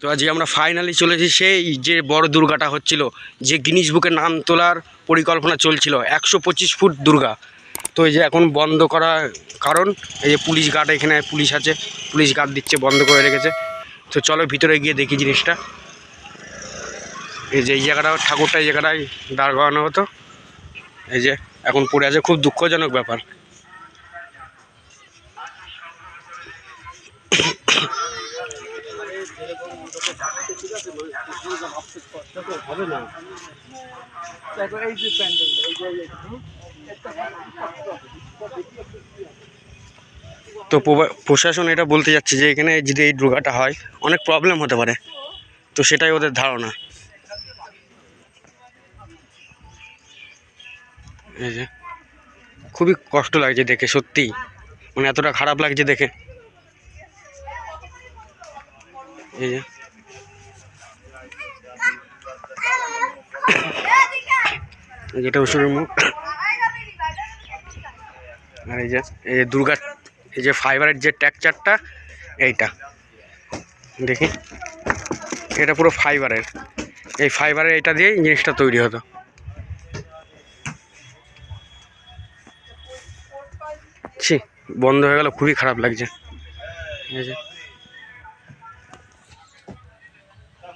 তো আজকে আমরা ফাইনালি চলেছি সেই যে বড় দুর্গাটা হচ্ছিল, যে গিনিস বুকে নাম তোলার পরিকল্পনা চলছিল, একশো পঁচিশ ফুট দুর্গা। তো এই যে এখন বন্ধ করা কারণ, এই যে পুলিশ গার্ড এখানে পুলিশ আছে, পুলিশ গার্ড দিচ্ছে, বন্ধ করে রেখেছে। তো চলো ভিতরে গিয়ে দেখি জিনিসটা। এই যে এই জায়গাটা, ঠাকুরটা এই জায়গাটায় দাঁড় করানো হতো। এই যে এখন পড়ে আছে, খুব দুঃখজনক ব্যাপার। তো প্রশাসন এটা বলতে যাচ্ছে যে এখানে যদি এই দুর্গাটা হয়, অনেক প্রবলেম হতে পারে। তো সেটাই ওদের ধারণা। খুবই কষ্ট লাগছে দেখে সত্যি মানে এতটা খারাপ লাগছে দেখে। এই যে যেটা অসুরের মুখ। আর এই যে এই যে দুর্গা, এই যে ফাইবারের যে টেক্সচারটা এইটা। দেখি। এটা পুরো ফাইবারের এই ফাইবারের এটা দিয়েই জিনিসটা তৈরি হতো। ছি, বন্ধ হয়ে গেল, খুবই খারাপ লাগছে।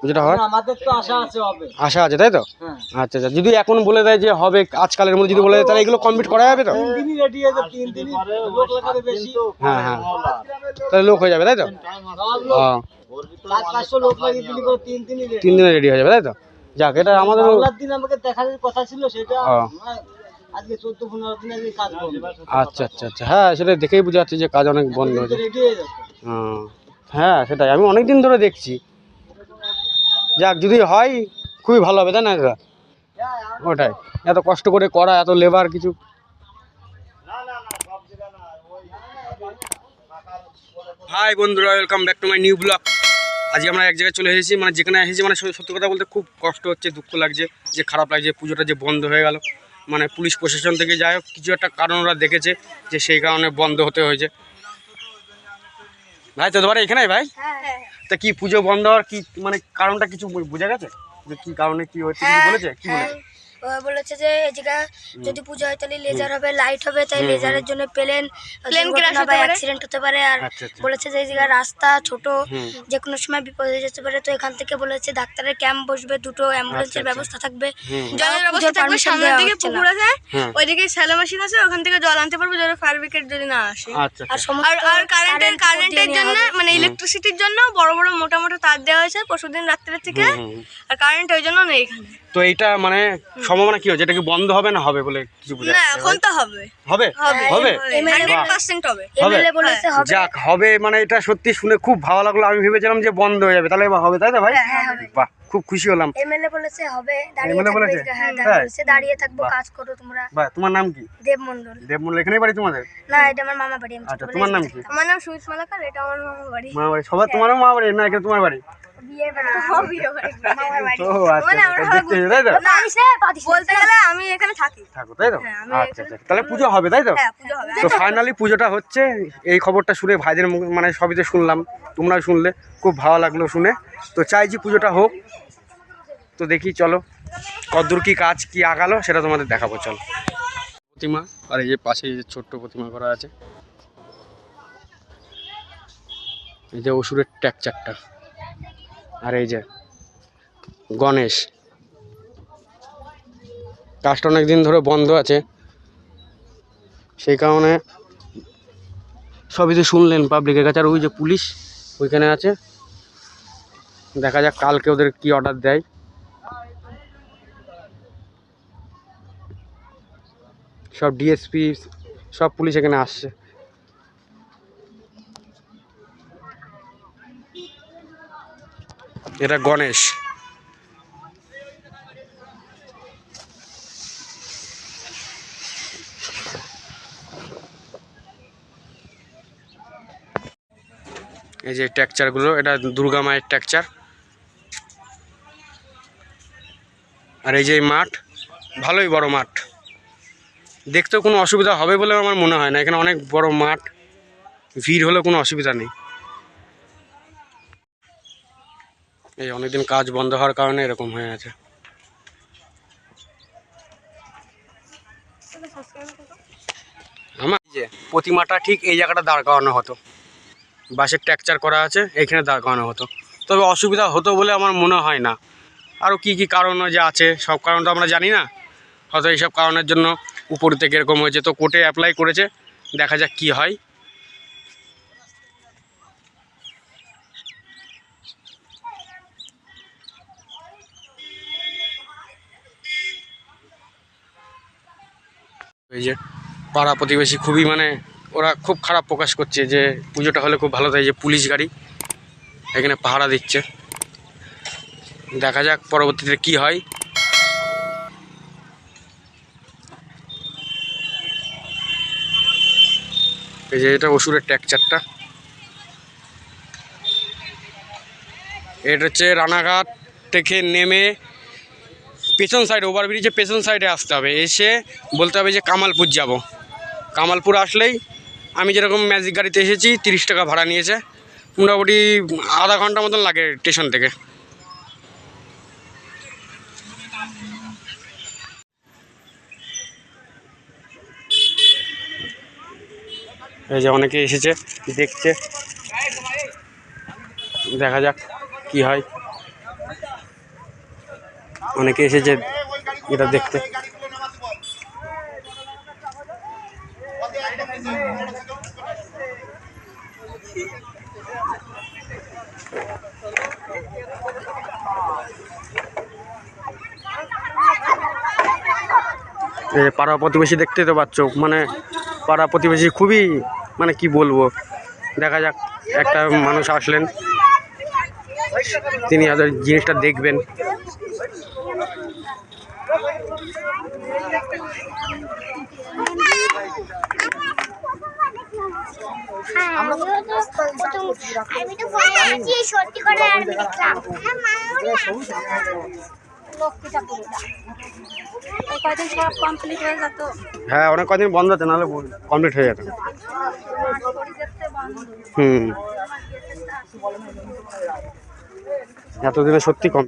পুজোটা হয়? আমাদের তো আশা আছে হবে। আশা আছে তাই তো? হ্যাঁ। আচ্ছা আচ্ছা। যদি এখন বলে দেয় যে হবে আজকালের মধ্যে যদি বলে দেয় তাহলে এগুলো কমপ্লিট করা যাবে তো? তিন দিনই রেডি আছে তিন দিনই লোক লাগাবে বেশি। হ্যাঁ হ্যাঁ। তাহলে লোক হয়ে যাবে তাই তো? সব পাঁচ পাঁচশো লোক লাগিয়ে দিলি করে তিন দিনই রেডি তিন দিনে রেডি হয়ে যাবে তাই তো? যাক এটা আমাদের দিন আমাকে দেখার কথা ছিল সেটা মানে আজকে চোদ্দ পনেরো দিন আগে কাজ করব আচ্ছা আচ্ছা আচ্ছা। হ্যাঁ সেটা দেখেই বোঝা যাচ্ছে যে কাজ অনেক বন্ধ হয়েছে হয়ে হ্যাঁ সেটাই। আমি অনেক দিন ধরে দেখছি। যাক যদি হয় খুবই ভালো হবে তাই না দাদা ওটাই। এত কষ্ট করে করা এত লেবার কিছু। হাই বন্ধুরা welcome back to my new blog আজকে আমরা এক জায়গায় চলে এসেছি মানে যেখানে এসেছি মানে সত্যি সত্যি কথা বলতে খুব কষ্ট হচ্ছে দুঃখ লাগছে যে খারাপ লাগছে পুজোটা যে বন্ধ হয়ে গেল। মানে পুলিশ প্রশাসন থেকে যাই হোক কিছু একটা কারণ ওরা দেখেছে যে সেই কারণে বন্ধ হতে হয়েছে। ভাই তো তোমার এখানে ভাই? তা কি পুজো বন্ধ হওয়ার কি মানে কারণটা কিছু বোঝা গেছে? যে কি কারণে কি হয়েছে কি বলেছে? কি হ্যাঁ, বলেছে? বলেছে যে এই জায়গা যদি পুজো হয় তাহলে লেজার হবে লাইট হবে তাই লেজারের জন্য প্লেন প্লেন ক্র্যাশ হতে অ্যাক্সিডেন্ট হতে পারে। আর আচ্ছা, আচ্ছা। বলেছে যে এই জায়গা রাস্তা ছোট। যে কোনো সময় বিপদ হয়ে যেতে পারে। তো এখান থেকে বলেছে ডাক্তারের ক্যাম্প বসবে দুটো অ্যাম্বুলেন্সের আচ্ছা। ব্যবস্থা থাকবে। জলের ব্যবস্থা থাকবে সামনের দিকে পুকুর আছে ওইদিকে স্যালো মেশিন আছে ওখান থেকে জল আনতে পারব যারা ফায়ার ব্রিগেড যদি না আসে। আর সমস্ত আর কারেন্টের কারেন্টের জন্য মানে ইলেকট্রিসিটির জন্য বড় বড় মোটা মোটা তার দেওয়া হয়েছে পরশুদিন রাত্রে থেকে। আর কারেন্ট ওই জন্য নেই এখানে। তো এইটা মানে সম্ভাবনা কি হচ্ছে এটা কি বন্ধ হবে না হবে বলে কিছু বোঝা না এখন তো হবে। হবে? হবে। হবে? হান্ড্রেড পার্সেন্ট হবে। এমএলএ বলেছে হবে। যাক হবে মানে এটা সত্যি শুনে খুব ভালো লাগল। আমি ভেবেছিলাম যে বন্ধ হয়ে যাবে। তাহলে এবার হবে তাই তো ভাই? বাহ খুব খুশি হলাম। এমএলএ বলেছে হবে। থাকবে বলেছে? হ্যাঁ? বলেছে। দাঁড়িয়ে থাকব কাজ করো তোমরা। বাহ তোমার নাম কি? দেব মন্ডল দেবমূল এখানেই বাড়ি তোমাদের? না এটা আমার মামা বাড়ি। আচ্ছা তোমার নাম কি? আমার নাম সুইস মালাকার এটা আমার মামা বাড়ি। মা বাড়ি? সবার তোমারও মামা বাড়ি? না এখানে তোমার বাড়ি? আচ্ছা আচ্ছা, হ্যাঁ, আচ্ছা আচ্ছা। তাহলে পুজো হবে তাই তো? হ্যাঁ পুজো হবে। তো ফাইনালি পুজোটা হচ্ছে এই খবরটা শুনে ভাইদের মুখ মানে সবই তো শুনলাম তোমরাও শুনলে খুব ভালো লাগল শুনে। তো চাইছি পুজোটা হোক। তো দেখি চলো কতদূর কি কাজ কি আগালো সেটা তোমাদের দেখাবো চলো। প্রতিমা আর এই যে পাশে যে ছোট্ট প্রতিমা করা আছে। এই যে অসুরের ট্যাকচারটা। আর এই যে, গণেশ। কাজটা অনেক দিন ধরে বন্ধ আছে। সেই কারণে সবই তো শুনলেন পাবলিকের কাছে। আর ওই যে পুলিশ ওইখানে আছে। দেখা যাক কালকে ওদের কি অর্ডার দেয়। সব ডিএসপি সব পুলিশ এখানে আসছে। এটা গণেশ। এই যে ট্যাকচারগুলো এটা দুর্গা মায়ের ট্যাকচার আর এই যে মাঠ, ভালোই বড় মাঠ। দেখতেও কোনো অসুবিধা হবে বলে আমার মনে হয় না। এখানে অনেক বড় মাঠ, ভিড় হলে কোনো অসুবিধা নেই। এই অনেকদিন কাজ বন্ধ হওয়ার কারণে এরকম হয়ে আছে আমার যে প্রতিমাটা ঠিক এই জায়গাটা দাঁড় করানো হতো। বাসের ট্যাকচার করা আছে, এইখানে দাঁড় করানো হতো। তবে অসুবিধা হতো বলে আমার মনে হয় না। আরও কি কি কারণ যে আছে, সব কারণ তো আমরা জানি না। হয়তো এইসব কারণের জন্য উপর থেকে এরকম হয়েছে। তো কোর্টে অ্যাপ্লাই করেছে, দেখা যাক কি হয়। এই যে পাড়া প্রতিবেশী খুবই মানে ওরা খুব খারাপ প্রকাশ করছে যে পুজোটা হলে খুব ভালো তাই যে পুলিশ গাড়ি এখানে পাহারা দিচ্ছে। দেখা যাক পরবর্তীতে কি হয়। এই যে এটা ওষুধের ট্যাকচারটা। এটা হচ্ছে রানাঘাট থেকে নেমে পেছন সাইডে ওভারব্রিজে পেছন সাইডে আসতে হবে। এসে বলতে হবে যে কামালপুর যাব। কামালপুর আসলেই আমি যেরকম ম্যাজিক গাড়িতে এসেছি, তিরিশ টাকা ভাড়া নিয়েছে। মোটামুটি আধা ঘণ্টা মতন লাগে স্টেশন থেকে। এই যে অনেকে এসেছে, দেখছে। দেখা যাক কি হয়। অনেকে এসেছে এটা দেখতে। পাড়া প্রতিবেশী দেখতে তো পাচ্ছ মানে পাড়া প্রতিবেশী খুবই মানে কি বলব, দেখা যাক, একটা মানুষ আসলেন, তিনি হয়তো জিনিসটা দেখবেন। হ্যাঁ, আমিও আমি তো ফোনে আছি সত্যি করে আর দেখলাম। কয়দিন সব কমপ্লিট হ্যাঁ অনেক কদিন বন্ধ আছে নাহলে কমপ্লিট হয়ে যেত হুম। এতদিনে সত্যি কম